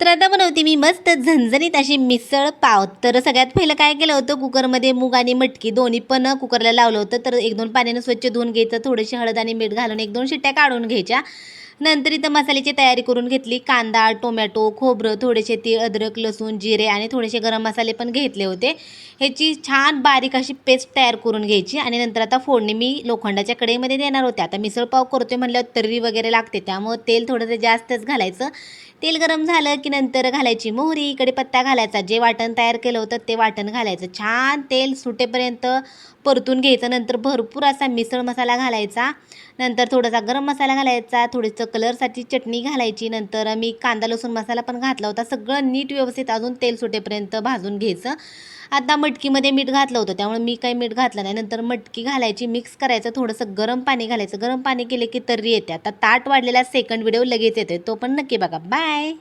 तर आता बनवते मी मस्त झणझणीत अशी मिसळ पाव. तर सगळ्यात पहिलं काय केलं होतं कुकरमध्ये मूग आणि मटकी दोन्ही पण कुकरला लावलं होतं. तर एक दोन पाण्यानं स्वच्छ धुवून घ्यायचं थोडीशी हळद आणि मीठ घालून एक दोन शिट्ट्या काढून घ्यायच्या. नंतर इथं मसाल्याची तयारी करून घेतली. कांदा टोमॅटो खोबरं थोडेसे तीळ अद्रक लसूण जिरे आणि थोडेसे गरम मसाले पण घेतले होते. ह्याची छान बारीक अशी पेस्ट तयार करून घ्यायची आणि नंतर आता फोडणी मी लोखंडाच्या कढईमध्ये देणार होते. आता मिसळपाव करतोय म्हणल्यावर तर्री वगैरे लागते त्यामुळं तेल थोडंसं जास्तच घालायचं. तेल गरम झालं की नंतर घालायची मोहरी कढीपत्ता घालायचा. जे वाटण तयार केलं होतं ते वाटण घालायचं. छान तेल सुटेपर्यंत परतून घ्यायचं. नंतर भरपूर असा मिसळ मसाला घालायचा. नंतर थोडासा गरम मसाला घालायचा. थोडंसं कलरसाठी चटणी घालायची नंतर मी कांदा लसूण मसाला पण घातला होता. सगळं नीट व्यवस्थित अजून तेल सुटेपर्यंत भाजून घ्यायचं. आता मटकीमध्ये मीठ घातलं होतं त्यामुळे मी काही मीठ घातलं नाही. नंतर मटकी घालायची मिक्स करायचं थोडंसं गरम पाणी घालायचं. गरम पाणी केले की तर्री येते. आता ताट वाढलेला सेकंड व्हिडिओ लगेच येते तो पण नक्की बघा. बाय